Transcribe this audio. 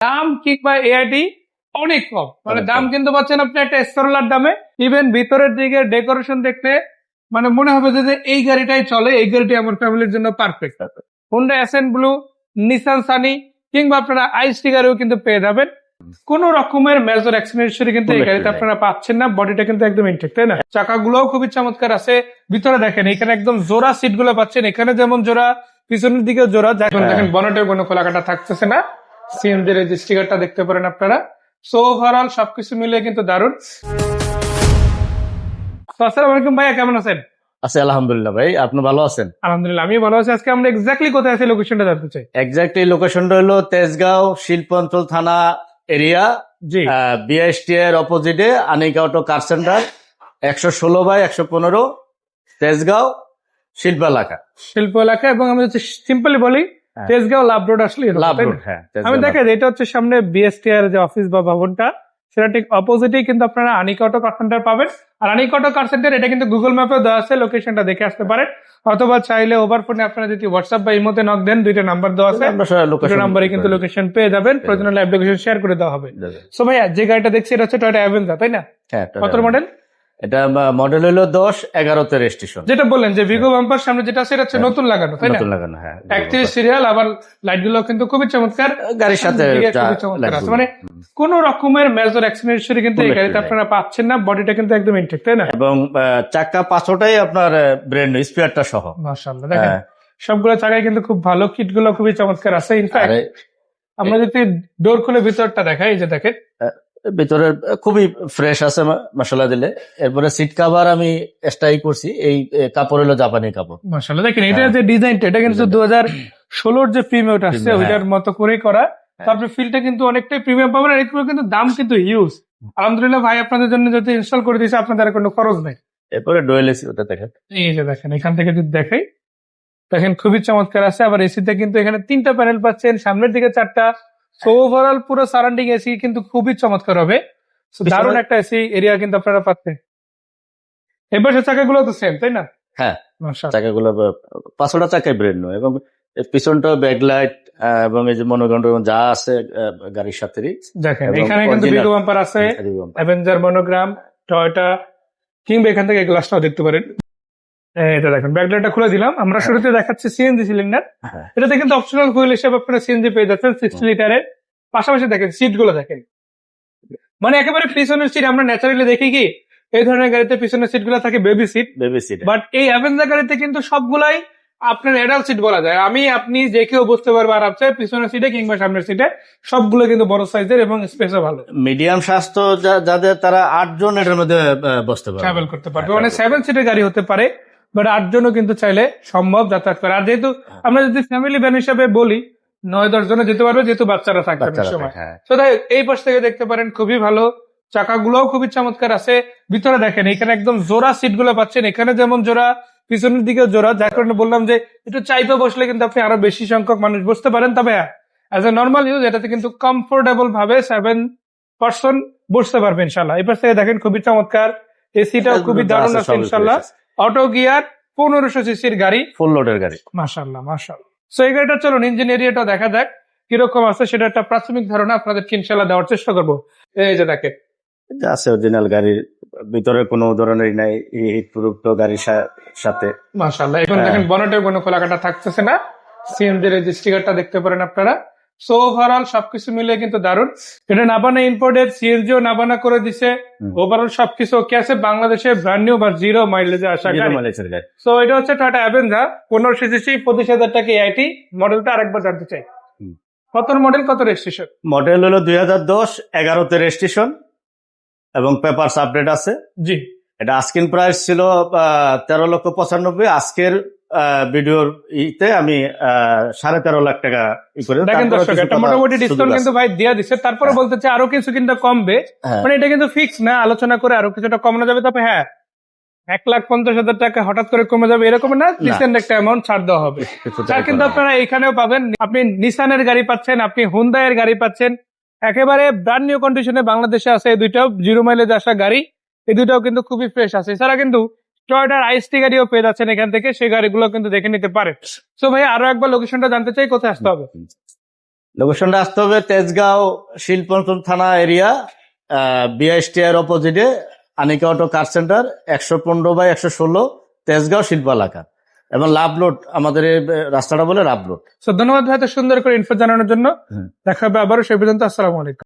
দাম কিংবা এআইডি অনেক কম। মানে দাম কিন্তু পাচ্ছেন আপনি একটা স্করলার দামে। ইভেন ভিতরের দিকে ডেকোরেশন দেখতে মানে মনে হবে যে এই গাড়িটাই চলে এই গাড়িটি আমার ফ্যামিলির জন্য পারফেক্ট আছে Honda Ascent blue Nissan Sunny কিংবা আপনারা আইস গাড়িও কিন্তু পেয়ে যাবেন। কোন রকমের মেজর অ্যাক্সিডেন্ট কিন্তু এই গাড়িতে আপনারা পাচ্ছেন না। বডিটা কিন্তু একদম ইনটেক্ট তাই না? চাকাগুলোও খুবই চমৎকার আছে। ভিতরে দেখেন এখানে একদম জোড়া সিটগুলো পাচ্ছেন। এখানে যেমন জোড়া পিছনের দিকে জোড়া। দেখেন হ্যাঁ। দেখেন বনেটেও কোনো খোলাকাটা থাকতেছে না। এই যে স্টিকারটা দেখতে পারেন আপনারা। সো ওভারঅল সবকিছু মিলিয়ে কিন্তু দারুণ। আসসালামু আলাইকুম ভাইয়া কেমন আছেন? আছে আলহামদুলিল্লাহ ভাই আপনি ভালো আছেন? আলহামদুলিল্লাহ আমি ভালো আছি। আজকে আমরা এক্স্যাক্টলি কোথায় আছি লোকেশনটা জানতে চাই। এক্সাক্ট এই লোকেশনটা হলো তেজগাঁও শিল্পাঞ্চল থানা এরিয়া। জি। বিএসটি এর অপোজিটে আনিকা অটো কার সেন্টার একশো ষোলো বাই একশো পনেরো তেজগাঁও শিল্প এলাকা। শিল্প এলাকা এবং আমি হচ্ছে সিম্পলি বলি। তেজগাঁও লাভ রোড আসলে লাভ রোড হ্যাঁ আমি দেখেন এটা হচ্ছে সামনে বিএসটিআর যে অফিস বা ভবনটা সেটা ঠিক অপোজিটেই কিন্তু আপনারা আনিকটো কার সেন্টার পাবেন। আর আনিকটো কার সেন্টার এটা কিন্তু গুগল ম্যাপে দেওয়া আছে লোকেশনটা দেখে আসতে পারেন। অথবা চাইলে ওভার ফোনে আপনারা যদি হোয়াটসঅ্যাপ বা ইমোতে নক দেন দুইটা নাম্বার দেওয়া আছে। দুটো নাম্বারে কিন্তু লোকেশন পেয়ে যাবেন। প্রয়োজন হলে অ্যাপ্লিকেশন শেয়ার করে দেওয়া হবে। সো ভাইয়া যে গাড়িটা দেখছি এটা হচ্ছে টয়টা অ্যাভেঞ্জা তাই না? হ্যাঁ কত মডেল এটা মডেল হলো দশ এগারোতে রেজিস্ট্রেশন যেটা বললেন যে ভিগো বাম্পার সামনে যেটা আছে এটা হচ্ছে নতুন লাগানো তাই নতুন লাগানো হ্যাঁ একত্রিশ সিরিয়াল আবার লাইটগুলো কিন্তু খুবই চমৎকার। গাড়ির সাথে। মানে কোন রকমের মেজর অ্যাক্সিডেন্ট কিন্তু এই গাড়িতে আপনারা পাচ্ছেন না বডিটা কিন্তু একদম ইনটেক্ট তাই না? এবং চাক্কা পাঁচটাই আপনার ব্র্যান্ড স্পিয়ারটা সহ। মাশাআল্লাহ দেখেন হ্যাঁ, সবগুলো জায়গায় কিন্তু খুব ভালো কিটগুলো খুবই চমৎকার আছে ইনফ্যাক্ট আমরা যদি ডোর খুলে ভিতরটা দেখাই যে দেখেন ভিতরে খুবই ফ্রেশ আছে মশলা দিলে। এরপরে সিট কাভার আমি এক্সট্রাই করছি এই কাপড় হলো জাপানি কাপড়। মাশাআল্লাহ দেখেন এটা হ্যাঁ। যে ডিজাইনটা এটা কিন্তু দু হাজার ষোলোর যে প্রিমিয়ামটা আসছে ওইটার মতো করেই করা। তারপরে ফিলটা কিন্তু অনেকটাই প্রিমিয়াম পাবেন আর এগুলো কিন্তু দাম কিন্তু হিউজ আলহামদুলিল্লাহ ভাই আপনাদের জন্য যদি ইনস্টল করে দিয়েছে আপনাদের আর কোনো খরচ নেই। এরপরে ডোয়েল এসি ওটা দেখেন। এই যে দেখেন এখান থেকে যদি দেখাই দেখেন খুবই চমৎকার আছে। আবার এসিতে কিন্তু এখানে তিনটা প্যানেল পাচ্ছেন সামনের দিকে চারটা সো ওভারঅল পুরো সারাউন্ডিং এসি কিন্তু খুবই চমৎকার হবে। দারুণ একটা এসি এরিয়া কিন্তু আপনারা পাচ্ছেন। এবার সে চাকাগুলো তো সেম তাই না? হ্যাঁ। চাকাগুলো পাঁচটা চাকায় ব্র্যান্ড নয় এবং পিছনটা ব্যাকলাইট এবং এই যে মনোগ্রাম যা আছে গাড়ির সাথে এখানে কিন্তু বিগো বাম্পার আছে অ্যাভেঞ্জার মনোগ্রাম টয়টা কিংবা এখান থেকে গ্লাসটাও দেখতে পারেন। এটা দেখেন ব্যাকলাইটটা খুলে দিলাম। আমরা শুরুতে দেখাচ্ছি সিএনজি সিলিন্ডার হ্যাঁ। এটাতে কিন্তু অপশনাল হুইল হিসেবে আপনারা সিএনজি পেয়ে যাচ্ছেন সিক্সটি লিটারের পাশাপাশি দেখেন সিটগুলো দেখেন। মানে একেবারে পিছনের সিট আমরা ন্যাচারালি দেখি কি এই ধরনের গাড়িতে পিছনের সিটগুলো থাকে baby seat baby seat but এই অ্যাভেঞ্জার গাড়িতে কিন্তু সবগুলাই আপনার অ্যাডাল্ট সিট বলা যায়। আমি আপনি যে কেউ বসতে পারব আরামসে পিছনের সিটে কিংবা সামনের সিটে সবগুলো কিন্তু বড় সাইজের এবং স্পেসও ভালো। মিডিয়াম স্বাস্থ্য যাদের তারা আটজন এটার মধ্যে বসতে পারবে। ট্রাভেল করতে পারবে। হ্যাঁ, মানে সেভেন সিটের গাড়ি হতে পারে। বাট আটজনও কিন্তু চাইলে সম্ভব যাতায়াত করে। আর যেহেতু আমরা যদি ফ্যামিলি ভ্যান হিসাবে বলি নয় দশ জনে যেতে পারবে যেহেতু বাচ্চারা থাকবে সময়। হ্যাঁ। তো তাই এই পাশ থেকে দেখতে পারেন খুবই ভালো। চাকাগুলোও খুবই চমৎকার আছে। ভিতরে দেখেন এখানে একদম জোড়া সিটগুলো পাচ্ছেন। এখানে যেমন জোড়া পিছনের দিকে জোড়া। যার কারণে বললাম যে একটু চাইপে বসলে কিন্তু আপনি আরও বেশি সংখ্যক মানুষ বসতে পারেন। তবে হ্যাঁ অ্যাজ এ নর্মাল ইউজ এটাতে কিন্তু কমফোর্টেবল ভাবে সেভেন পার্সন বসতে পারবে ইনশাল্লাহ এই পাশ থেকে দেখেন খুবই চমৎকার। এসিটাও খুবই দারুণ আছে ইনশাল্লাহ অটো গিয়ার পনেরোশো সিসির গাড়ি। ফুল লোডের গাড়ি। মাশাল্লাহ মাশাল্লাহ সো এই গাড়িটা চলুন ইঞ্জিন এরিয়াটা দেখা যাক কীরকম আছে সেটা একটা প্রাথমিক ধারণা আপনাদেরকে ইনশাল্লাহ দেওয়ার চেষ্টা করব। এই যে দেখেন। যা আছে অরিজিনাল গাড়ির ভিতরে কোনো ধরনের নাই হিট প্রুফ তো গাড়ির সাথে। মাশাল্লাহ এখন হ্যাঁ। দেখেন বনেটেও কোনো খোলাকাটা থাকতেছে না। যে স্টিকারটা দেখতে পারেন আপনারা। সো ওভারঅল সবকিছু মিলিয়ে কিন্তু দারুণ। এটা নাবানা ইম্পোর্টেড সিএনজিও নাবানা করে দিছে। ওভারঅল সবকিছু ওকে আছে। বাংলাদেশে ব্র্যান্ড নিউ বা জিরো মাইলেজে আসা গাড়ি। সো এটা হচ্ছে টাটা অ্যাভেঞ্জার পনেরো সিসি পঁচিশ হাজার টাকা আইটি মডেলটা আরেকবার জানতে চাই। কত মডেল কত রেজিস্ট্রেশন মডেল হলো দুই হাজার দশ এগারোতে রেজিস্ট্রেশন এবং পেপারস আপডেট আছে। জি। এটা আস্কিন প্রাইস ছিল তেরো লক্ষ পঁচানব্বই। আজকের ভিডিওর ইতে আমি সাড়ে তেরো লাখ টাকা ই করে দেখেন দর্শক একটা মোটামুটি ডিসকাউন্ট কিন্তু ভাই দিয়ে দিচ্ছে তারপরে হ্যাঁ। বলতে চাই আরও কিছু কিন্তু কমবে। হ্যাঁ, মানে এটা কিন্তু ফিক্স না আলোচনা করে আরও কিছুটা কমানো যাবে। তবে হ্যাঁ এক লাখ পঞ্চাশ হাজার টাকা হঠাৎ করে কমে যাবে এরকম না ডিসেন্ট একটা অ্যামাউন্ট ছাড় দেওয়া হবে। তার কিন্তু আপনারা এখানেও পাবেন আপনি নিসানের গাড়ি পাচ্ছেন আপনি হুন্দায়ের গাড়ি পাচ্ছেন। একেবারে ব্র্যান্ড নিউ কন্ডিশনে বাংলাদেশে আছে এই দুইটাও জিরো মাইলেজ আসা গাড়ি এই দুইটাও কিন্তু খুবই ফ্রেশ আছে। এছাড়া কিন্তু টয়টার আইসটি গাড়িও পেয়ে যাচ্ছেন এখান থেকে সেই গাড়িগুলো কিন্তু দেখে নিতে পারেন। সো ভাই আরও একবার লোকেশনটা জানতে চাই কোথায় আসতে হবে? লোকেশনটা আসতে হবে তেজগাঁও শিল্পনতুন থানা এরিয়া বিআইএসটি এর অপোজিটে আনিকা অটো কার সেন্টার একশো পনেরো বাই একশো ষোলো তেজগাঁও শিল্প এলাকা এবং লাভ রোড আমাদের রাস্তাটা বলে লাভ রোড। তো ধন্যবাদ ভাই এত সুন্দর করে ইনফো জানানোর জন্য। দেখা হবে আবারও সেই পর্যন্ত আসসালামু আলাইকুম।